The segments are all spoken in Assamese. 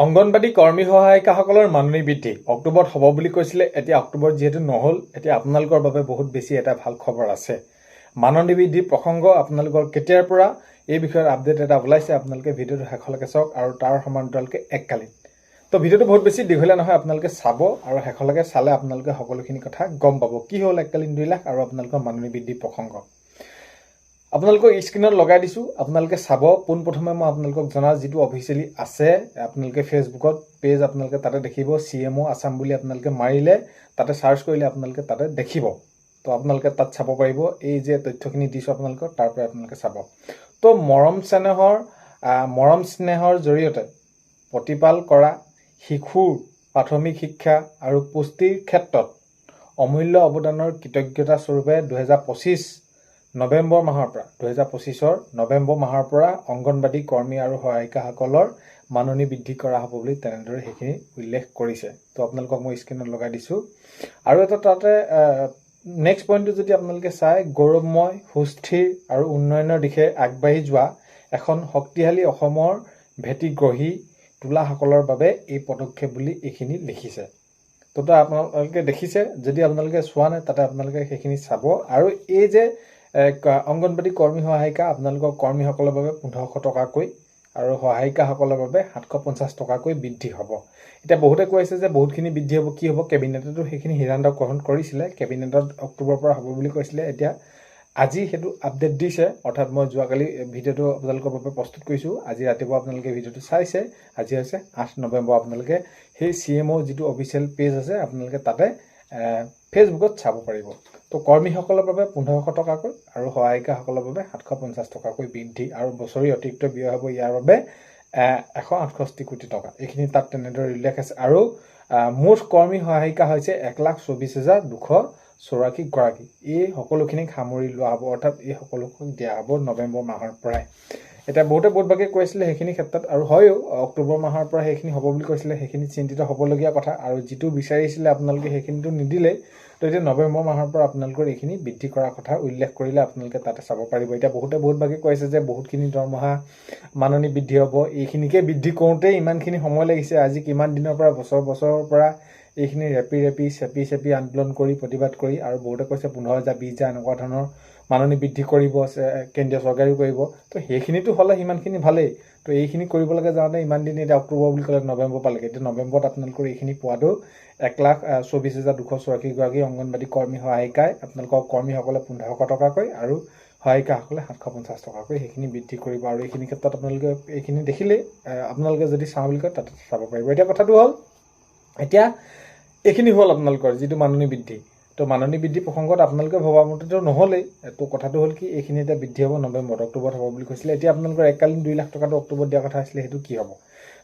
অংগনবাদী কৰ্মী সহায়িকাসকলৰ মাননি বৃদ্ধি। অক্টোবৰত হ'ব বুলি কৈছিলে এতিয়া অক্টোবৰত যিহেতু নহ'ল এতিয়া আপোনালোকৰ বাবে বহুত বেছি এটা ভাল খবৰ আছে। মাননি বৃদ্ধিৰ প্ৰসংগ আপোনালোকৰ কেতিয়াৰ পৰা? এই বিষয়ত আপডেট এটা ওলাইছে আপোনালোকে ভিডিঅ'টো শেষলৈকে চাওক আৰু তাৰ সমান্তৰালকে এককালীন। তো ভিডিঅ'টো বহুত বেছি দীঘলীয়া নহয় আপোনালোকে চাব আৰু শেষলৈকে চালে আপোনালোকে সকলোখিনি কথা গম পাব। কি হ'ল এককালীন দুই লাখ আৰু আপোনালোকৰ মাননি বৃদ্ধিৰ প্ৰসংগ? আপোনালোকক স্ক্ৰীণত লগাই দিছোঁ। আপোনালোকে চাব পোনপ্ৰথমে মই আপোনালোকক জনাওঁ যিটো অফিচিয়েলি আছে। আপোনালোকে ফেচবুকত পেজ আপোনালোকে তাতে দেখিব চি এম অ' আছাম বুলি আপোনালোকে মাৰিলে তাতে চাৰ্চ কৰিলে আপোনালোকে তাতে দেখিব। তো আপোনালোকে তাত চাব পাৰিব। এই যে তথ্যখিনি দিছোঁ আপোনালোকক তাৰ পৰা আপোনালোকে চাব। তো মৰম চেনেহৰ মৰম স্নেহৰ জৰিয়তে প্ৰতিপাল কৰা শিশুৰ প্ৰাথমিক শিক্ষা আৰু পুষ্টিৰ ক্ষেত্ৰত অমূল্য অৱদানৰ কৃতজ্ঞতা স্বৰূপে দুহেজাৰ পঁচিছ নৱেম্বৰ মাহৰ পৰা দুহেজাৰ পঁচিছৰ নৱেম্বৰ মাহৰ পৰা অংগনবাদী কৰ্মী আৰু সহায়িকাসকলৰ মাননি বৃদ্ধি কৰা হ'ব বুলি তেনেদৰে সেইখিনি উল্লেখ কৰিছে। তো আপোনালোকক মই স্ক্ৰীণত লগাই দিছোঁ। আৰু এটা তাতে নেক্সট পইণ্টটো যদি আপোনালোকে চায় গৌৰৱময় সুস্থিৰ আৰু উন্নয়নৰ দিশে আগবাঢ়ি যোৱা এখন শক্তিশালী অসমৰ ভেটি গঢ়ি তোলাসকলৰ বাবে এই পদক্ষেপ বুলি এইখিনি লিখিছে। তো আপোনালোকে দেখিছে যদি আপোনালোকে চোৱা নাই তাতে আপোনালোকে সেইখিনি চাব। আৰু এই যে অংগনবাদী কৰ্মী সহায়িকা আপোনালোকৰ কৰ্মীসকলৰ বাবে পোন্ধৰশ টকাকৈ আৰু সহায়িকাসকলৰ বাবে সাতশ পঞ্চাছ টকাকৈ বৃদ্ধি হ'ব। এতিয়া বহুতে কৈ আছে যে বহুতখিনি বৃদ্ধি হ'ব কি হ'ব কেবিনেটেতো সেইখিনি সিদ্ধান্ত গ্ৰহণ কৰিছিলে কেবিনেটত অক্টোবৰৰ পৰা হ'ব বুলি কৈছিলে। এতিয়া আজি সেইটো আপডেট দিছে অৰ্থাৎ মই যোৱাকালি ভিডিঅ'টো আপোনালোকৰ বাবে প্ৰস্তুত কৰিছোঁ। আজি ৰাতিপুৱা আপোনালোকে ভিডিঅ'টো চাইছে আজি হৈছে আঠ নৱেম্বৰ। আপোনালোকে সেই চি এম অ' যিটো অফিচিয়েল পেজ আছে আপোনালোকে তাতে ফেচবুকত চাব পাৰিব। তো কৰ্মীসকলৰ বাবে পোন্ধৰশ টকাকৈ আৰু সহায়িকাসকলৰ বাবে সাতশ পঞ্চাছ টকাকৈ বৃদ্ধি আৰু বছৰি অতিৰিক্ত ব্যয় হ'ব ইয়াৰ বাবে এশ আঠষষ্ঠি কোটি টকা। এইখিনি তাত তেনেদৰে উল্লেখ আছে। আৰু মুঠ কৰ্মী সহায়িকা হৈছে এক লাখ চৌবিছ হাজাৰ দুশ চৌৰাশী গৰাকী। এই সকলোখিনিক সামৰি লোৱা হ'ব অৰ্থাৎ এই সকলোকক দিয়া হ'ব নৱেম্বৰ মাহৰ পৰাই। এতিয়া বহুতে বহুতভাগে কৈ আছিলে সেইখিনি ক্ষেত্ৰত আৰু হয়ো অক্টোবৰ মাহৰ পৰা সেইখিনি হ'ব বুলি কৈছিলে সেইখিনি চিন্তিত হ'বলগীয়া কথা আৰু যিটো বিচাৰিছিলে আপোনালোকে সেইখিনিতো নিদিলেই। তো এতিয়া নৱেম্বৰ মাহৰ পৰা আপোনালোকৰ এইখিনি বৃদ্ধি কৰাৰ কথা উল্লেখ কৰিলে আপোনালোকে তাতে চাব পাৰিব। এতিয়া বহুতে বহুতভাগে কৈছে যে বহুতখিনি দৰমহা মাননি বৃদ্ধি হ'ব। এইখিনিকে বৃদ্ধি কৰোঁতেই ইমানখিনি সময় লাগিছে। আজি কিমান দিনৰ পৰা বছৰ বছৰৰ পৰা এইখিনি ৰেপি ৰেপি চেপি চেপি আন্দোলন কৰি প্ৰতিবাদ কৰি আৰু বহুতে কৈছে পোন্ধৰ হাজাৰ বিছ হাজাৰ এনেকুৱা ধৰণৰ মাননি বৃদ্ধি কৰিব কেন্দ্ৰীয় চৰকাৰেও কৰিব। তো সেইখিনিতো হ'লে সিমানখিনি ভালেই। তো এইখিনি কৰিবলৈকে যাওঁতে ইমান দিন এতিয়া অক্টোবৰ বুলি ক'লে নৱেম্বৰ পালেগৈ। এতিয়া নৱেম্বৰত আপোনালোকৰ এইখিনি পোৱাটো এক লাখ চৌবিছ হাজাৰ দুশ চৌৰাশীগৰাকী অংগনবাদী কৰ্মী সহায়িকাই আপোনালোকৰ কৰ্মীসকলে পোন্ধৰশ টকাকৈ আৰু সহায়িকাসকলে সাতশ পঞ্চাছ টকাকৈ সেইখিনি বৃদ্ধি কৰিব। আৰু এইখিনি ক্ষেত্ৰত আপোনালোকে এইখিনি দেখিলেই আপোনালোকে যদি চাওঁ বুলি কয় তাতে চাব পাৰিব। এতিয়া কথাটো হ'ল এতিয়া এইখিনি হ'ল আপোনালোকৰ যিটো মাননি বৃদ্ধি। তো মাননি বৃদ্ধি প্ৰসংগত আপোনালোকে ভবা মতেতো নহ'লেই। তো কথাটো হ'ল কি এইখিনি এতিয়া বৃদ্ধি হ'ব নৱেম্বৰত অক্টোবৰত হ'ব বুলি কৈছিলে। এতিয়া আপোনালোকৰ এককালীন দুই লাখ টকাটো অক্টোবৰত দিয়া কথা আছিলে সেইটো কি হ'ব?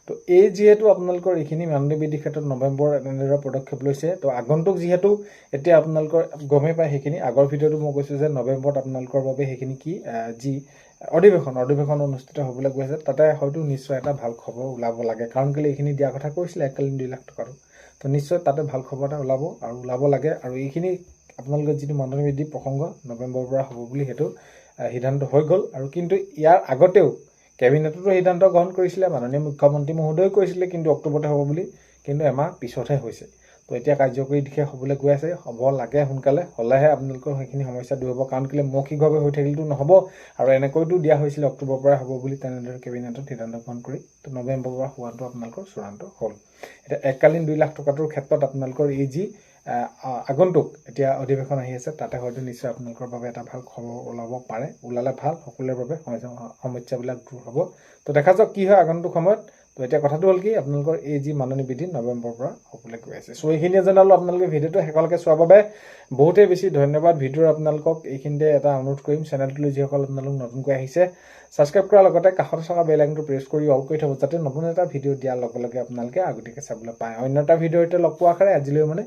তো এই যিহেতু আপোনালোকৰ এইখিনি মাননি বৃদ্ধিৰ ক্ষেত্ৰত নৱেম্বৰ এনেদৰে পদক্ষেপ লৈছে তো আগন্তুক যিহেতু এতিয়া আপোনালোকৰ গমেই পায় সেইখিনি আগৰ ভিডিঅ'টো মই কৈছোঁ যে নৱেম্বৰত আপোনালোকৰ বাবে সেইখিনি কি যি অধিৱেশন অধিৱেশন অনুষ্ঠিত হ'বলৈ গৈ আছে তাতে হয়তো নিশ্চয় এটা ভাল খবৰ ওলাব লাগে। কাৰণ কেলৈ এইখিনি দিয়াৰ কথা কৈছিলে এককালীন দুই লাখ টকাটো। তো নিশ্চয় তাতে ভাল খবৰ এটা ওলাব আৰু ওলাব লাগে আৰু এইখিনি আপোনালোকৰ যিটো মাননি বৃদ্ধি প্ৰসংগ নৱেম্বৰৰ পৰা হ'ব বুলি সেইটো সিদ্ধান্ত হৈ গ'ল। আৰু কিন্তু ইয়াৰ আগতেও কেবিনেটতো সিদ্ধান্ত গ্ৰহণ কৰিছিলে মাননীয় মুখ্যমন্ত্ৰী মহোদয়েও কৈছিলে কিন্তু অক্টোবৰতে হ'ব বুলি কিন্তু এমাহ পিছতহে হৈছে। তো এতিয়া কাৰ্যকৰী দিশে হ'বলৈ গৈ আছে হ'ব লাগে সোনকালে হ'লেহে আপোনালোকৰ সেইখিনি সমস্যা দূৰ হ'ব কাৰণ কেলৈ মৌখিকভাৱে হৈ থাকিলেতো নহ'ব আৰু এনেকৈতো দিয়া হৈছিলে অক্টোবৰৰ পৰা হ'ব বুলি তেনেদৰে কেবিনেটত সিদ্ধান্ত গ্ৰহণ কৰি তো নৱেম্বৰৰ পৰা হোৱাটো আপোনালোকৰ চূড়ান্ত হ'ল। এতিয়া এককালীন দুই লাখ টকাটোৰ ক্ষেত্ৰত আপোনালোকৰ এই যি আগন্তুক এতিয়া অধিৱেশন আহি আছে তাতে হয়তো নিশ্চয় আপোনালোকৰ বাবে এটা ভাল খবৰ ওলাব পাৰে ওলালে ভাল সকলোৰে বাবে সমস্যা- সমস্যাবিলাক দূৰ হ'ব। তো দেখা যাওক কি হয় আগন্তুক সময়ত তো এতিয়া কথাটো হ'ল কি, আপোনালোকৰ এই যি মাননি বিধি নৱেম্বৰৰ পৰা হ'বলৈ গৈ আছে। চ' এইখিনিয়ে জনালোঁ আপোনালোকে ভিডিঅ'টো শেষলৈকে চোৱাৰ বাবে বহুতেই বেছি ধন্যবাদ। ভিডিঅ'ৰ আপোনালোকক এইখিনিতে এটা অনুৰোধ কৰিম। চেনেলটোলৈ যিসকল আপোনালোক নতুনকৈ আহিছে ছাবস্ক্ৰাইব কৰাৰ লগতে কাষত থকা বেল আইকনটো প্ৰেছ কৰি অল কৰি থ'ব যাতে নতুন এটা ভিডিঅ' দিয়াৰ লগে লগে আপোনালোকে আগতীয়াকৈ চাবলৈ পায়। অন্য এটা ভিডিঅ'তে লগ পোৱাৰ আশাৰে আজিলৈ মানে